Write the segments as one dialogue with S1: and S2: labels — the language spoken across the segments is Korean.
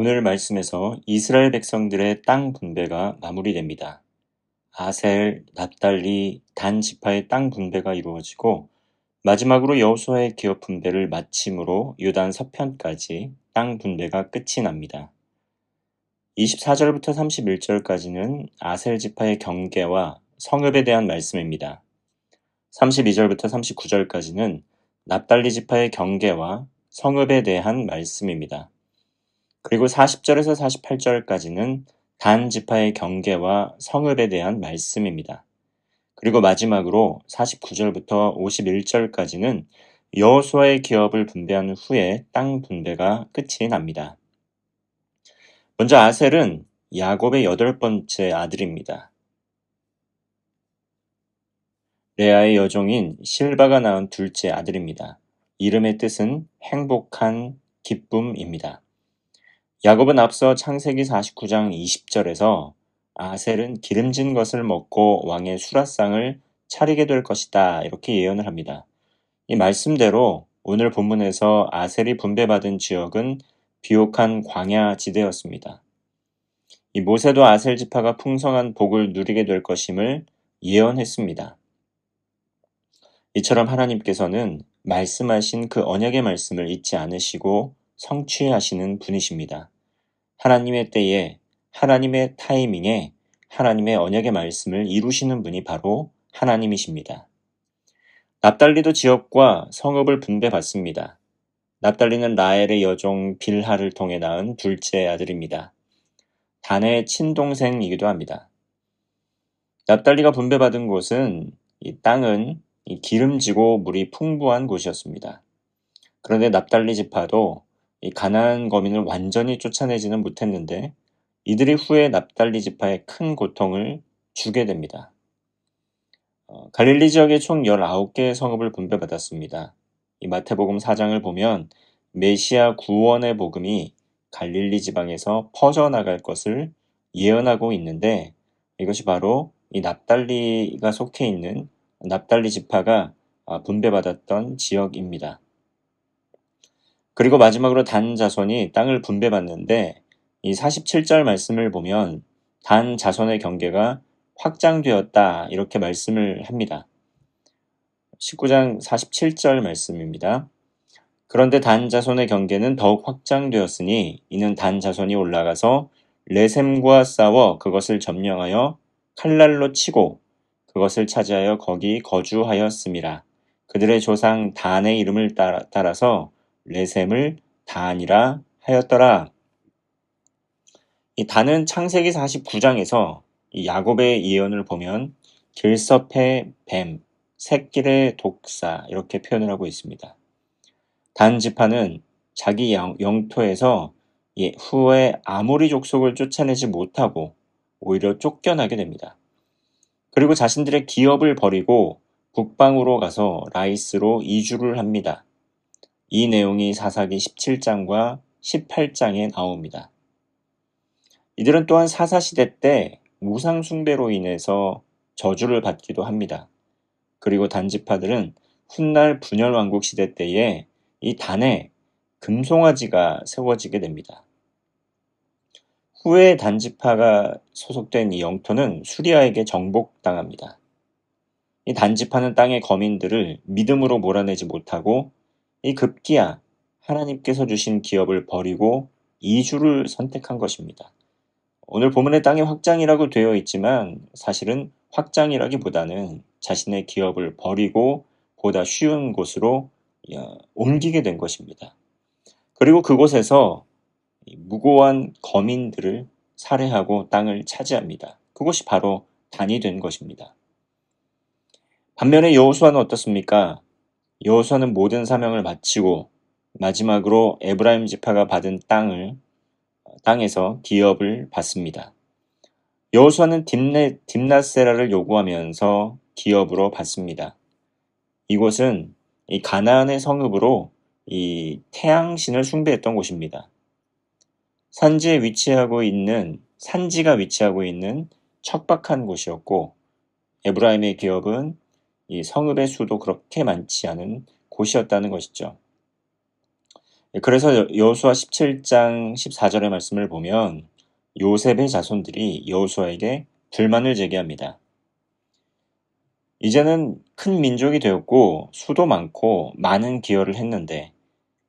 S1: 오늘 말씀에서 이스라엘 백성들의 땅 분배가 마무리됩니다. 아셀, 납달리, 단 지파의 땅 분배가 이루어지고 마지막으로 여호수아의 기업 분배를 마침으로 유단 서편까지 땅 분배가 끝이 납니다. 24절부터 31절까지는 아셀 지파의 경계와 성읍에 대한 말씀입니다. 32절부터 39절까지는 납달리 지파의 경계와 성읍에 대한 말씀입니다. 그리고 40절에서 48절까지는 단 지파의 경계와 성읍에 대한 말씀입니다. 그리고 마지막으로 49절부터 51절까지는 여호수아의 기업을 분배한 후에 땅 분배가 끝이 납니다. 먼저 아셀은 야곱의 여덟 번째 아들입니다. 레아의 여종인 실바가 낳은 둘째 아들입니다. 이름의 뜻은 행복한 기쁨입니다. 야곱은 앞서 창세기 49장 20절에서 아셀은 기름진 것을 먹고 왕의 수라상을 차리게 될 것이다 이렇게 예언을 합니다. 이 말씀대로 오늘 본문에서 아셀이 분배받은 지역은 비옥한 광야 지대였습니다. 이 모세도 아셀 지파가 풍성한 복을 누리게 될 것임을 예언했습니다. 이처럼 하나님께서는 말씀하신 그 언약의 말씀을 잊지 않으시고 성취하시는 분이십니다. 하나님의 때에 하나님의 타이밍에 하나님의 언약의 말씀을 이루시는 분이 바로 하나님이십니다. 납달리도 지역과 성읍을 분배받습니다. 납달리는 라엘의 여종 빌하를 통해 낳은 둘째 아들입니다. 단의 친동생이기도 합니다. 납달리가 분배받은 곳은 이 땅은 기름지고 물이 풍부한 곳이었습니다. 그런데 납달리 지파도 이 가나안 거민을 완전히 쫓아내지는 못했는데 이들이 후에 납달리 지파에 큰 고통을 주게 됩니다. 어, 갈릴리 지역에 총 19개의 성읍을 분배받았습니다. 이 마태복음 4장을 보면 메시아 구원의 복음이 갈릴리 지방에서 퍼져나갈 것을 예언하고 있는데 이것이 바로 이 납달리가 속해 있는 납달리 지파가 아, 분배받았던 지역입니다. 그리고 마지막으로 단 자손이 땅을 분배받는데 이 47절 말씀을 보면 단 자손의 경계가 확장되었다 이렇게 말씀을 합니다. 19장 47절 말씀입니다. 그런데 단 자손의 경계는 더욱 확장되었으니 이는 단 자손이 올라가서 레셈과 싸워 그것을 점령하여 칼날로 치고 그것을 차지하여 거기 거주하였음이라. 그들의 조상 단의 이름을 따라, 서 레셈을 단이라 하였더라. 이 단은 창세기 49장에서 이 야곱의 예언을 보면 길섭의 뱀, 새끼의 독사 이렇게 표현을 하고 있습니다. 단 지파는 자기 영 토에서 후에 아모리 족속을 쫓아내지 못하고 오히려 쫓겨나게 됩니다. 그리고 자신들의 기업을 버리고 북방으로 가서 라이스로 이주를 합니다. 이 내용이 사사기 17장과 18장에 나옵니다. 이들은 또한 사사시대 때 무상숭배로 인해서 저주를 받기도 합니다. 그리고 단지파들은 훗날 분열왕국 시대 때에 이 단에 금송아지가 세워지게 됩니다. 후에 단지파가 소속된 이 영토는 수리아에게 정복당합니다. 이 단지파는 땅의 거민들을 믿음으로 몰아내지 못하고 이 급기야 하나님께서 주신 기업을 버리고 이주를 선택한 것입니다. 오늘 본문의 땅의 확장이라고 되어 있지만 사실은 확장이라기보다는 자신의 기업을 버리고 보다 쉬운 곳으로 옮기게 된 것입니다. 그리고 그곳에서 무고한 거민들을 살해하고 땅을 차지합니다. 그것이 바로 단이 된 것입니다. 반면에 여호수아는 어떻습니까? 여호수아는 모든 사명을 마치고 마지막으로 에브라임 지파가 받은 땅을 땅에서 기업을 받습니다. 여호수아는 딥나세라를 요구하면서 기업으로 받습니다. 이곳은 이 가나안의 성읍으로 이 태양신을 숭배했던 곳입니다. 산지에 위치하고 있는 산지가 위치하고 있는 척박한 곳이었고 에브라임의 기업은 이 성읍의 수도 그렇게 많지 않은 곳이었다는 것이죠. 그래서 여- 여호수아 17장 14절의 말씀을 보면 요셉의 자손들이 여호수아에게 불만을 제기합니다. 이제는 큰 민족이 되었고 수도 많고 많은 기여를 했는데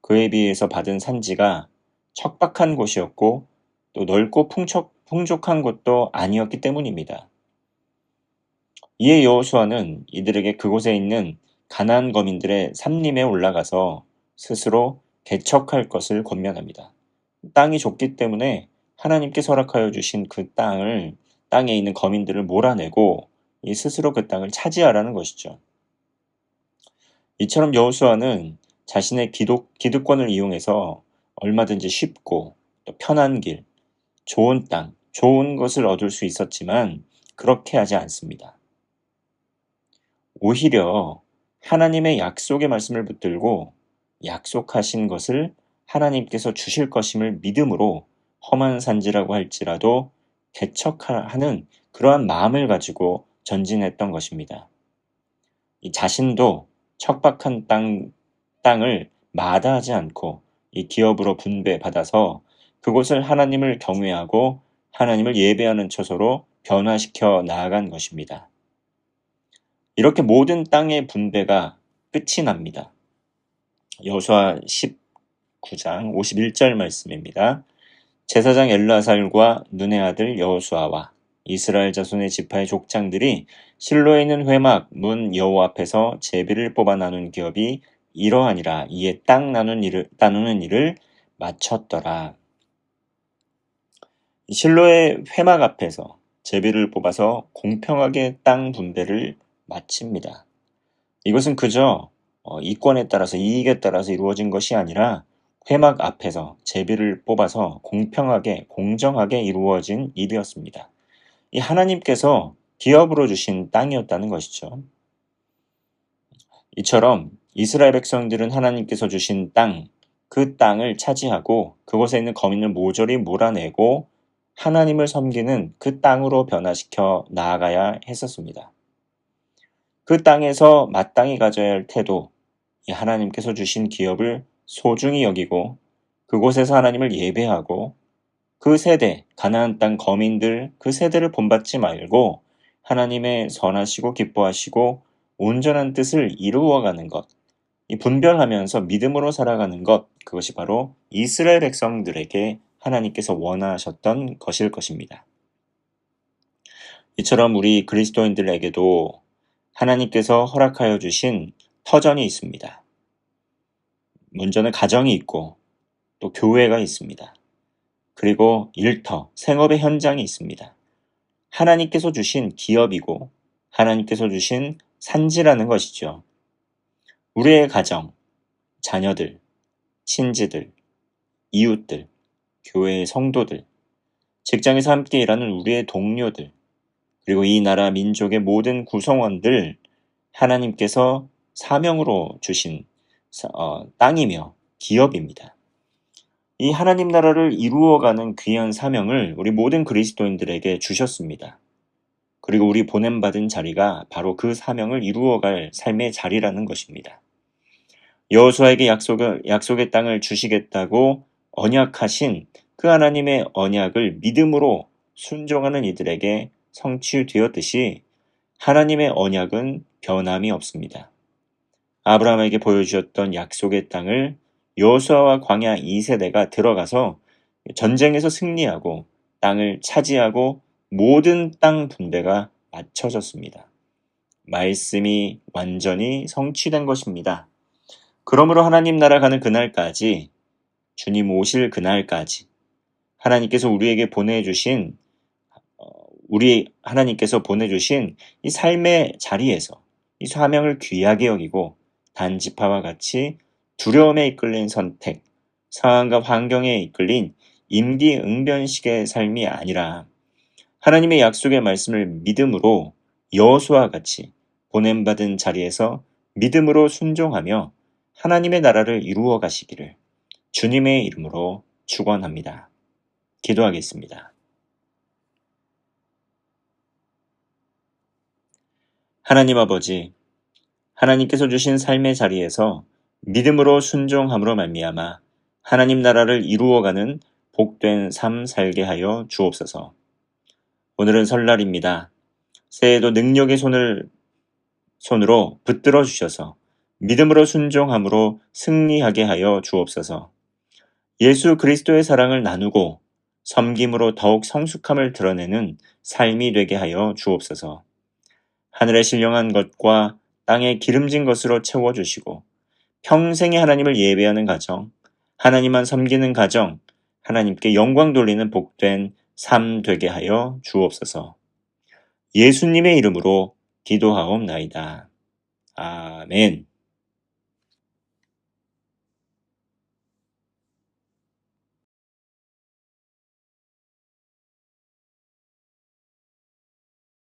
S1: 그에 비해서 받은 산지가 척박한 곳이었고 또 넓고 풍족, 풍족한 곳도 아니었기 때문입니다. 이에 여호수아는 이들에게 그곳에 있는 가나안 거민들의 삼림에 올라가서 스스로 개척할 것을 권면합니다. 땅이 좁기 때문에 하나님께 허락하여 주신 그 땅을 땅에 있는 거민들을 몰아내고 이 스스로 그 땅을 차지하라는 것이죠. 이처럼 여호수아는 자신의 기독, 기득권을 이용해서 얼마든지 쉽고 또 편한 길, 좋은 땅, 좋은 것을 얻을 수 있었지만 그렇게 하지 않습니다. 오히려 하나님의 약속의 말씀을 붙들고 약속하신 것을 하나님께서 주실 것임을 믿음으로 험한 산지라고 할지라도 개척하는 그러한 마음을 가지고 전진했던 것입니다. 이 자신도 척박한 땅, 땅을 마다하지 않고 이 기업으로 분배받아서 그곳을 하나님을 경외하고 하나님을 예배하는 처소로 변화시켜 나아간 것입니다. 이렇게 모든 땅의 분배가 끝이 납니다. 여호수아 19장 51절 말씀입니다. 제사장 엘라살과 눈의 아들 여호수아와 이스라엘 자손의 지파의 족장들이 실로에 있는 회막 문 여호 앞에서 제비를 뽑아 나눈 기업이 이러하니라 이에 땅 나눈 일을, 나누는 일을 마쳤더라. 실로의 회막 앞에서 제비를 뽑아서 공평하게 땅 분배를 마칩니다. 이것은 그저 어, 이권에 따라서 이익에 따라서 이루어진 것이 아니라 회막 앞에서 제비를 뽑아서 공평하게 공정하게 이루어진 일이었습니다. 이 하나님께서 기업으로 주신 땅이었다는 것이죠. 이처럼 이스라엘 백성들은 하나님께서 주신 땅, 그 땅을 차지하고 그곳에 있는 거민을 모조리 몰아내고 하나님을 섬기는 그 땅으로 변화시켜 나아가야 했었습니다. 그 땅에서 마땅히 가져야 할 태도, 하나님께서 주신 기업을 소중히 여기고 그곳에서 하나님을 예배하고 그 세대, 가나안 땅 거민들 그 세대를 본받지 말고 하나님의 선하시고 기뻐하시고 온전한 뜻을 이루어가는 것, 이 분별하면서 믿음으로 살아가는 것, 그것이 바로 이스라엘 백성들에게 하나님께서 원하셨던 것일 것입니다. 이처럼 우리 그리스도인들에게도 하나님께서 허락하여 주신 터전이 있습니다. 먼저는 가정이 있고 또 교회가 있습니다. 그리고 일터, 생업의 현장이 있습니다. 하나님께서 주신 기업이고 하나님께서 주신 산지라는 것이죠. 우리의 가정, 자녀들, 친지들, 이웃들, 교회의 성도들, 직장에서 함께 일하는 우리의 동료들, 그리고 이 나라 민족의 모든 구성원들 하나님께서 사명으로 주신 어, 땅이며 기업입니다. 이 하나님 나라를 이루어가는 귀한 사명을 우리 모든 그리스도인들에게 주셨습니다. 그리고 우리 보냄받은 자리가 바로 그 사명을 이루어갈 삶의 자리라는 것입니다. 여호수아에게 약속의 땅을 주시겠다고 언약하신 그 하나님의 언약을 믿음으로 순종하는 이들에게 성취되었듯이 하나님의 언약은 변함이 없습니다. 아브라함에게 보여주셨던 약속의 땅을 여호수아와 광야 2세대가 들어가서 전쟁에서 승리하고 땅을 차지하고 모든 땅 분배가 맞춰졌습니다. 말씀이 완전히 성취된 것입니다. 그러므로 하나님 나라 가는 그날까지 주님 오실 그날까지 하나님께서 우리에게 보내주신 어, 우리 하나님께서 보내주신 이 삶의 자리에서 이 사명을 귀하게 여기고 단지파와 같이 두려움에 이끌린 선택, 상황과 환경에 이끌린 임기응변식의 삶이 아니라 하나님의 약속의 말씀을 믿음으로 여호수와 같이 보냄받은 자리에서 믿음으로 순종하며 하나님의 나라를 이루어 가시기를 주님의 이름으로 축원합니다. 기도하겠습니다. 하나님 아버지, 하나님께서 주신 삶의 자리에서 믿음으로 순종함으로 말미암아 하나님 나라를 이루어가는 복된 삶 살게 하여 주옵소서. 오늘은 설날입니다. 새해에도 능력의 손을 손으로 붙들어 주셔서 믿음으로 순종함으로 승리하게 하여 주옵소서. 예수 그리스도의 사랑을 나누고 섬김으로 더욱 성숙함을 드러내는 삶이 되게 하여 주옵소서. 하늘의 신령한 것과 땅의 기름진 것으로 채워주시고 평생에 하나님을 예배하는 가정, 하나님만 섬기는 가정, 하나님께 영광 돌리는 복된 삶 되게 하여 주옵소서. 예수님의 이름으로 기도하옵나이다. 아멘.